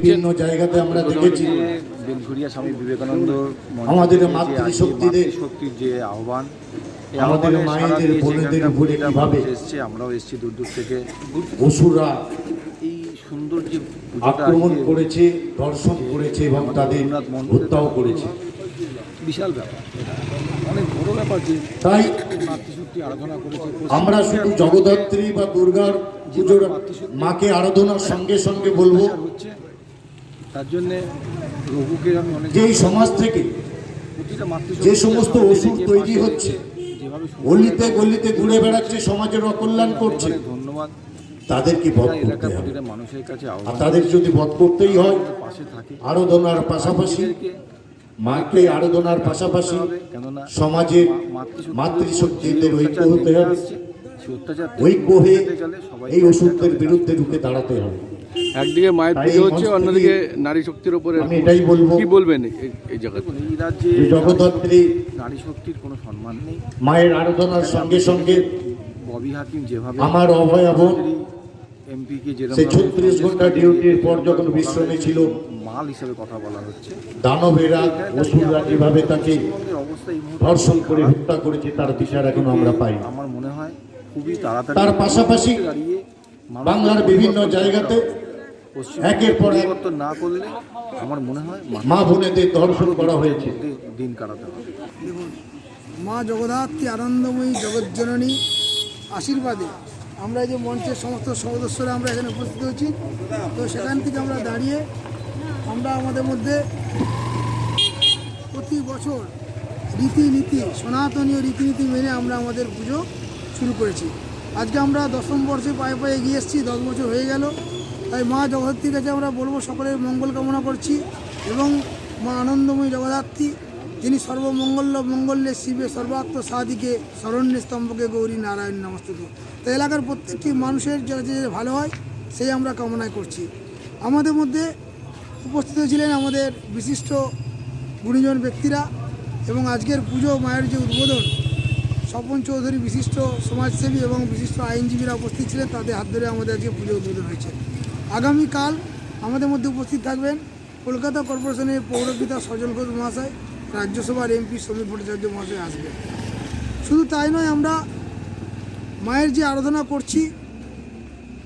বিভিন্ন জায়গাতে আমরা দেখেছি। বেলঘরিয়া স্বামী বিবেকানন্দ আমাদের মাতৃশক্তিদের- মাতৃশক্তির যে আহ্বান আমাদের মায়েদের, বোনেদের উপরে কিভাবে- এসছে আমরাও এসেছি দূর দূর থেকে। অসুররা এই সুন্দর যে আক্রমণ করেছে ধর্ষণ করেছে এবং তাদের হত্যাও করেছে। বিশাল ব্যাপার। অনেক বড় ব্যাপার যে তাই মাতৃশক্তি আরাধনা করেছে। আমরা শুধু জগদ্ধাত্রী বা দুর্গার পুজোর মাকে আরাধনার সঙ্গে সঙ্গে বলব তার জন্যে রঘুকে আমি অনেক যে এই সমাজ থেকে যে সমস্ত ওষুধ তৈরি হচ্ছে, গলিতে গলিতে ঘুরে বেড়াচ্ছে সমাজের অকল্যাণ করছে ধন্যবাদ। তাদেরকে বধ করতে হবে। আর তাদের যদি বধ করতেই হয় আরাধনার পাশাপাশি মাকে আরাধনার পাশাপাশি সমাজে মাতৃশক্তি- মাতৃশক্তিদের ঐক্য হতে হবে। ঐক্য হয়ে এই জায়গায় বিরুদ্ধে ঢুকে দাঁড়াতে হবে। একদিকে মায়ের পুজো হচ্ছে অন্যদিকে নারী শক্তির উপরে আমি এটাই বলব। কি বলবেন এই- এই জায়গাতে এই রাজ্যে জগদ্ধাত্রী নারী শক্তির কোনো সম্মান নেই। মায়ের আরাধনার সঙ্গে সঙ্গে ববি হাকিম যেভাবে আমার এমপিকে ছত্রিশ ঘণ্টা ডিউটির পর যখন বিশ্রামে ছিল মাল হিসেবে কথা বলা হচ্ছে। দানবেরা অসুররা যেভাবে তাকে ধর্ষণ করে হত্যা করেছে তার বিচার এখনও আমরা পাই আমার মনে হয় খুবই তাড়াতাড়ি তার পাশাপাশি বাংলার বিভিন্ন জায়গাতে একের পর এক পরিবর্তন না করলে আমার মনে হয় মা বোনেদের ধর্ষণ করা হয়েছে। দিন কাটাতে হবে। মা জগদ্ধাত্রী আনন্দময়ী জগজ্জননী আশীর্বাদে আমরা এই যে মঞ্চের সমস্ত সদস্যরা আমরা এখানে উপস্থিত হয়েছি। তো সেখান থেকে আমরা দাঁড়িয়ে আমরা আমাদের মধ্যে প্রতি বছর রীতিনীতি সনাতনীয় রীতিনীতি মেনে আমরা আমাদের পুজো শুরু করেছি। আজকে আমরা দশম বর্ষে পায়ে পায়ে এগিয়ে এসেছি দশ বছর হয়ে গেল। তাই মা জগদ্ধাত্রীর কাছে আমরা বলব সকলের মঙ্গল কামনা করছি এবং মা আনন্দময়ী জগদ্ধাত্রী, যিনি সর্বমঙ্গল মঙ্গলে শিবে সর্বাত্ম সাদিকে শরণ্যে স্তম্ভকে গৌরী নারায়ণ নমস্তুত। তো এলাকার প্রত্যেকটি মানুষের যাতে যে ভালো হয়, সেই আমরা কামনা করছি। আমাদের মধ্যে উপস্থিত ছিলেন আমাদের বিশিষ্ট গুণীজন ব্যক্তিরা এবং আজকের পুজো মায়ের যে উদ্বোধন, স্বপন চৌধুরী বিশিষ্ট সমাজসেবী এবং বিশিষ্ট আইনজীবীরা উপস্থিত ছিলেন, তাদের হাত ধরে আমাদের আজকে পুজো উদ্বোধন হয়েছে। আগামীকাল আমাদের মধ্যে উপস্থিত থাকবেন কলকাতা কর্পোরেশনের পৌরপিতা সজল ঘোষ মহাশয়, রাজ্যসভার এমপি সমীর ভট্টাচার্য মহাশয় আসবেন। শুধু তাই নয়, আমরা মায়ের যে আরাধনা করছি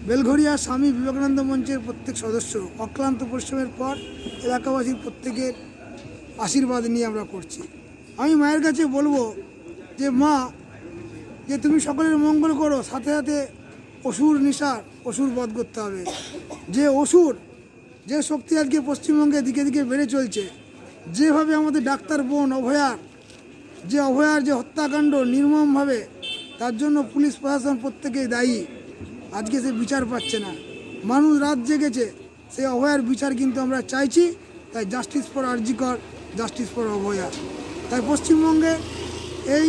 বেলঘরিয়া স্বামী বিবেকানন্দ মঞ্চের প্রত্যেক সদস্য অক্লান্ত পরিশ্রমের পর এলাকাবাসীর প্রত্যেকের আশীর্বাদ নিয়ে আমরা করছি। আমি মায়ের কাছে বলব যে, মা, যে তুমি সকলের মঙ্গল করো, সাথে সাথে অসুর নিশার, অসুর বধ করতে হবে। যে অসুর, যে শক্তি আজকে পশ্চিমবঙ্গে দিকে দিকে বেড়ে চলছে, যেভাবে আমাদের ডাক্তার বোন অভয়ার যে অভয়ার যে হত্যাকাণ্ড নির্মমভাবে, তার জন্য পুলিশ প্রশাসন প্রত্যেকেই দায়ী। আজকে সে বিচার পাচ্ছে না। মানুষ রাত জেগেছে সেই অভয়ার বিচার কিন্তু আমরা চাইছি। তাই justice for RG Kar justice for Abhaya. তাই পশ্চিমবঙ্গে এই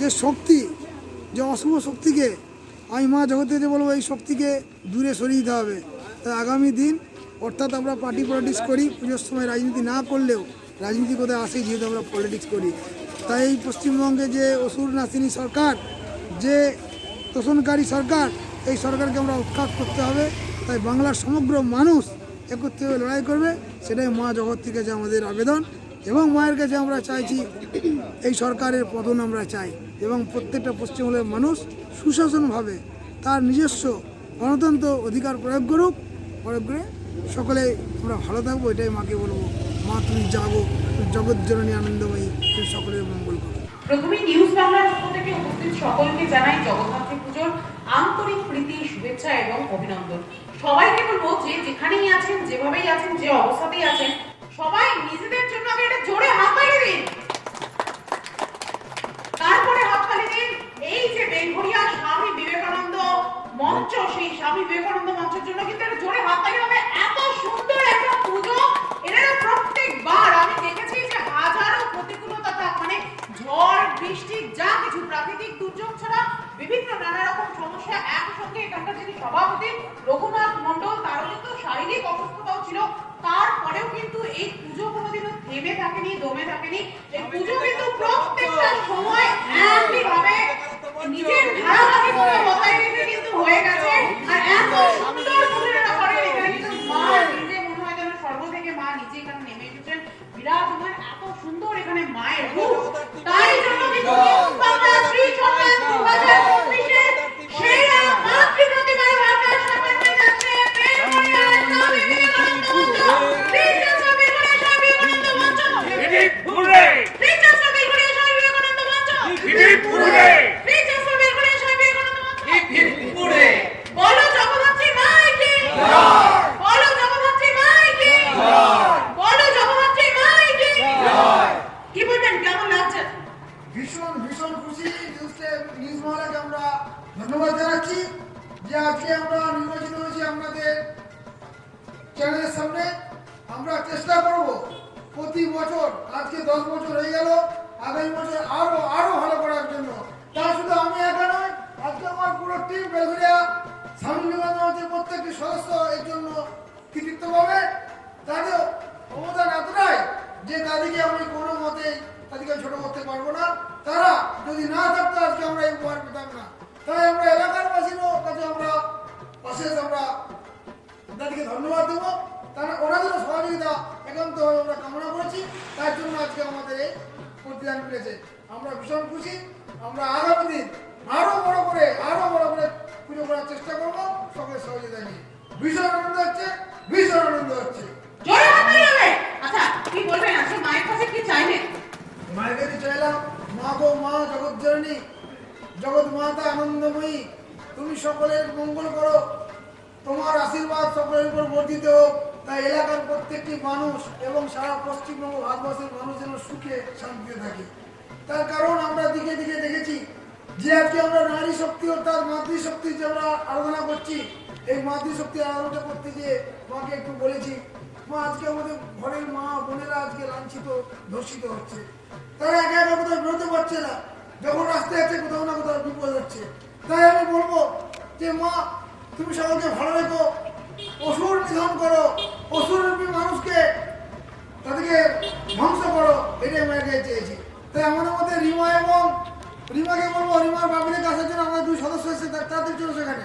যে শক্তি, যে অশুভ শক্তিকে আমি মা জগতে যে বলব, এই শক্তিকে দূরে সরিয়ে দিতে হবে। তাই আগামী দিন, অর্থাৎ আমরা পার্টি পলিটিক্স করি, পুজোর সময় রাজনীতি না করলেও রাজনীতি কোথায় আসে যেহেতু আমরা পলিটিক্স করি। তাই এই পশ্চিমবঙ্গে যে অসুর নাসিনী সরকার, যে তোষণকারী সরকার, এই সরকারকে আমরা উৎখাত করতে হবে। তাই বাংলার সমগ্র মানুষ একত্রে হয়ে লড়াই করবে, সেটাই মা জগত্রীর কাছে আমাদের আবেদন এবং মায়ের কাছে আমরা চাইছি, এই সরকারের পতন আমরা চাই। এবং প্রত্যেকটা পশ্চিমবঙ্গের মানুষ সুশাসনভাবে তার নিজস্ব গণতন্ত্র অধিকার প্রয়োগ করুক, প্রয়োগ করে সকলে আমরা ভালো থাকব, এটাই মাকে বলব। মা, তুমি জাগো জগৎ জগৎজননী আনন্দময়ী, তুমি সকলের মঙ্গল করো। প্রথমে নিউজ বাংলার পক্ষ থেকে উপস্থিত সকলকে জানাই জগদ্ধাত্রী পুজোর আন্তরিক প্রীতি, শুভেচ্ছা এবং অভিনন্দন। সবাইকে বলব যে যেখানেই আছেন, যেভাবেই আছেন, যে অবস্থাতেই আছেন, সবাই নিজেদের জন্য আগে একটা জোরে হাততালি দিন তারপরে হাততালি দিন এই যে বেলঘরিয়া স্বামী বিবেকানন্দ মঞ্চ সেই স্বামী বিবেকানন্দ মঞ্চের জন্য কিন্তু একটা জোরে হাততালি হবে এত সুন্দর একটা পুজো। এরা প্রত্যেকবার আমি দেখেছি যে হাজারো প্রতিকূলতা থাক মানে ঝড় বৃষ্টি যা কিছু প্রাকৃতিক দুর্যোগ ছাড়া বিভিন্ন নানা রকম সমস্যা একসঙ্গে এখানকার যিনি সভাপতি রঘুনাথ মন্ডল তারও কিন্তু শারীরিক অসুস্থতাও ছিল। তারপরেও কিন্তু এই পুজো কোনোদিনও থেমে থাকেনি দমে থাকেনি। এই পুজো কিন্তু প্রত্যেকটা সময় একইভাবে নিজের ধারাবাহিকতা বজায় রেখে হয়ে গেছে। আর এত সুন্দর করে এরা করে, এখানে মা নিজে মনে হয় যেন সর্ব থেকে মা নিজে এখানে নেমে এসেছেন। বিরাট আমার, এত সুন্দর এখানে মায়ের রূপ। তাই জন্য কিন্তু প্রত্যেকটি সদস্য এর জন্য কৃতিত্ব পাবে তাদের অবদান এতটাই যে তাদেরকে আমি কোনো মতে তাদেরকে ছোট করতে পারব না। তারা যদি না থাকতো আজকে আমরা এই উপহার পেতাম না। তাই আমরা এলাকার বাসীরও কাছে আমরা পাশে আমরা তাদেরকে ধন্যবাদ দেবো। তারা ওনাদেরও সহযোগিতা একান্তভাবে আমরা কামনা করেছি। তার জন্য আজকে আমাদের এই প্রতিদান মিলেছে আমরা ভীষণ খুশি। আমরা আগামী দিন আরও বড় করে আরও বড় করে পুজো করার চেষ্টা করব সকলের সহযোগিতা নিয়ে ভীষণ আনন্দ হচ্ছে ভীষণ আনন্দ হচ্ছে। আচ্ছা কি বলবেন? আজকে মায়ের কাছে কি চাইবেন? মায়ের কাছে চাইলাম মা গো মা জগৎ জননী জগৎ মাতা আনন্দময়ী তুমি সকলের মঙ্গল করো। তোমার আশীর্বাদ সকলের উপর বর্ধিত হোক। তাই এলাকার প্রত্যেকটি মানুষ এবং সারা পশ্চিমবঙ্গ ভারতবর্ষের মানুষ যেন সুখে শান্তিতে থাকে। তার কারণ আমরা দিকে দিকে দেখেছি যে আজকে আমরা নারী শক্তি অর্থাৎ মাতৃশক্তি যে আমরা আরাধনা করছি, এই মাতৃশক্তি আরাধনা করতে গিয়ে মাকে একটু বলেছি, মা, আজকে আমাদের ঘরের মা বোনেরা আজকে লাঞ্ছিত, ধর্ষিত হচ্ছে। তারা একা একা কোথাও বেরোতে পারছে না। যখন রাস্তায় আছে, কোথাও না কোথাও বিপদ হচ্ছে। তাই আমি বলব যে, মা, তুমি সকলকে ভালো রেখো। অসুর নিধন করো। অসুর রূপী মানুষকে তাদেরকে ধ্বংস করো। এটাই মায়ের চেয়েছি। তাই আমাদের মধ্যে রিমা এবং রিমাকে বলব রিমার বাবিদের কাছের জন্য আমাদের দুই সদস্য এসেছে তাদের জন্য সেখানে।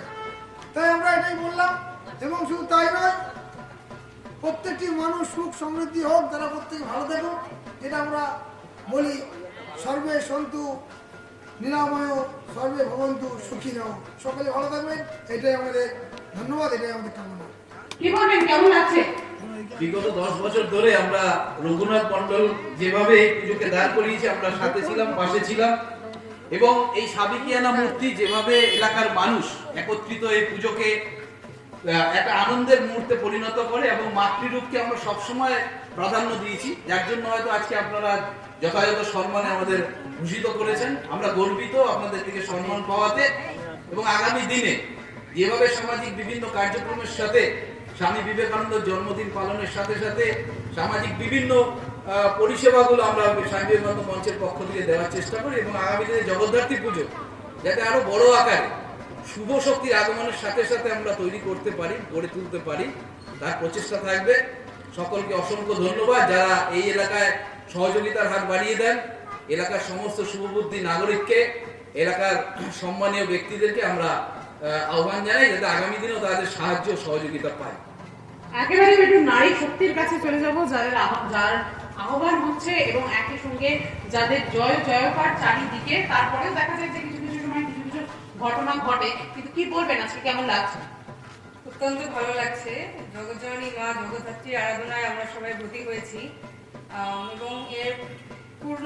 তাই আমরা এটাই বললাম এবং শুধু তাই নয় প্রত্যেকটি মানুষ সুখ সমৃদ্ধি হোক তারা প্রত্যেকে ভালো থাকুক যেটা আমরা বলি সর্বে সন্তু নিরাময় সর্বে ভবন্তু সুখী নাও সকলে ভালো থাকবেন এটাই আমাদের ধন্যবাদ এটাই আমাদের কামনা। কি বলবেন কেমন লাগছে বিগত দশ বছর ধরে আমরা রঘুনাথ মন্ডল যেভাবে এই পুজোকে দাঁড় করিয়েছে আমরা সাথে ছিলাম পাশে ছিলাম। এবং এই সাবিকিয়ানা মূর্তি যেভাবে এলাকার মানুষ একত্রিত এই পুজোকে একটা আনন্দের মুহূর্তে পরিণত করে এবং মাতৃরূপকে আমরা সবসময় প্রাধান্য দিয়েছি, যার জন্য হয়তো আজকে আপনারা যথাযথ সম্মানে আমাদের ভূষিত করেছেন। আমরা গর্বিত আপনাদের থেকে সম্মান পাওয়াতে এবং আগামী দিনে যেভাবে সামাজিক বিভিন্ন কার্যক্রমের সাথে স্বামী বিবেকানন্দ জন্মদিন পালনের সাথে সাথে সামাজিক বিভিন্ন পরিষেবাগুলো আমরা স্বামী মঞ্চের পক্ষ থেকে দেওয়ার চেষ্টা করি এবং আগামী দিনে জগদ্ধাত্রী পুজো যাতে আরও বড় আকারে শুভ শক্তির আগমনের সাথে সাথে আমরা তৈরি করতে পারি, গড়ে তুলতে পারি, তার প্রচেষ্টা থাকবে। সকলকে অসংখ্য ধন্যবাদ। যারা এই এলাকায় সহযোগিতার হাত বাড়িয়ে দেন, এলাকার সমস্ত শুভবুদ্ধি নাগরিককে, এলাকার সম্মানীয় ব্যক্তিদেরকে আমরা আহ্বান জানাই যাতে আগামী দিনেও তাদের সাহায্য সহযোগিতা পায়। একেবারে একটু নারী শক্তির কাছে চলে যাব, যাদের যার আহ্বান হচ্ছে এবং একই সঙ্গে যাদের জয়, জয়কার চারিদিকে, তারপরেও দেখা যায় যে কিছু কিছু সময় কিছু কিছু ঘটনা ঘটে। কিন্তু কি বলবেন, আজকে কেমন লাগছে? অত্যন্ত ভালো লাগছে। জগজ্জননী মা, জগদ্ধাত্রীর আরাধনায় আমরা সবাই ব্রতী হয়েছি। এবং এর পূর্ণ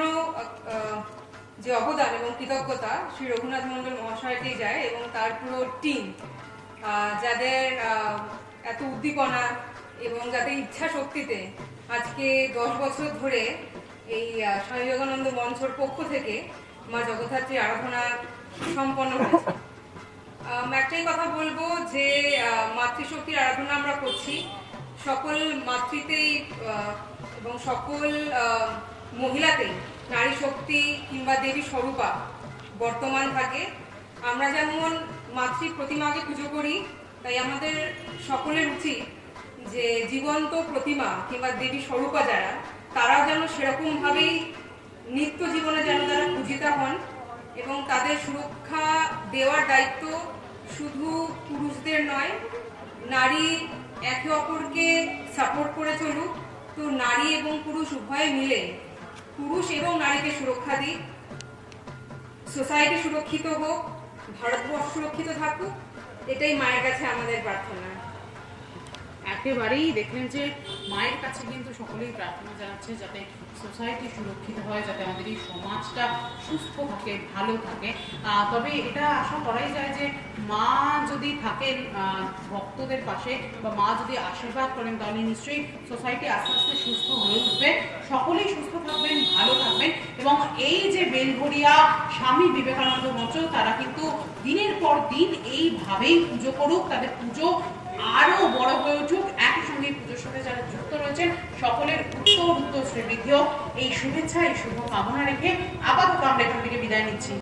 যে অবদান এবং কৃতজ্ঞতা শ্রী রঘুনাথ মন্ডল মহাশয়কেই যায় এবং তার পুরো টিম যাদের এত উদ্দীপনা এবং যাদের ইচ্ছা শক্তিতে আজকে দশ বছর ধরে এই স্বামী বিবেকানন্দ মঞ্চর পক্ষ থেকে মা জগদ্ধাত্রীর আরাধনা সম্পন্ন হয়েছে। একটাই কথা বলব যে মাতৃশক্তির আরাধনা আমরা করছি। সকল মাতৃতেই এবং সকল মহিলাতেই নারী শক্তি কিংবা দেবী স্বরূপা বর্তমান থাকে। আমরা যেমন মাতৃ প্রতিমাকে পুজো করি, তাই আমাদের সকলের উচিত যে জীবন্ত প্রতিমা কিংবা দেবী স্বরূপা যারা তারা যেন সেরকমভাবেই নিত্য জীবনে যেন তারা পূজিতা হন এবং তাদের সুরক্ষা দেওয়ার দায়িত্ব শুধু পুরুষদের নয়, নারী একে অপরকে সাপোর্ট করে চলুক। তো নারী এবং পুরুষ উভয়ে মিলে পুরুষ এবং নারীকে সুরক্ষা দিক সোসাইটি সুরক্ষিত হোক, ভারতবর্ষ সুরক্ষিত থাকুক, এটাই মায়ের কাছে আমাদের প্রার্থনা। একেবারেই দেখলেন যে মায়ের কাছে কিন্তু সকলেই প্রার্থনা জানাচ্ছে যাতে সোসাইটি সুরক্ষিত হয়, যাতে আমাদের এই সমাজটা সুস্থ থাকে, ভালো থাকে। তবে এটা আশা করাই যায় যে মা যদি থাকেন ভক্তদের পাশে বা মা যদি আশীর্বাদ করেন, তাহলে নিশ্চয়ই সোসাইটি আস্তে আস্তে সুস্থ হয়ে উঠবে। সকলেই সুস্থ থাকবেন, ভালো থাকবেন এবং এই যে বেলঘরিয়া স্বামী বিবেকানন্দ মঞ্চ, তারা কিন্তু দিনের পর দিন এইভাবেই পুজো করুক, তাদের পুজো আরও বড় হয়ে উঠুক। একসঙ্গে পুজোর সাথে যারা যুক্ত রয়েছেন, সকলের উত্তর উত্তর শ্রীবৃদ্ধি হোক এই শুভেচ্ছা, এই শুভ কামনা রেখে আপাতত আমরা এখান থেকে বিদায় নিচ্ছি।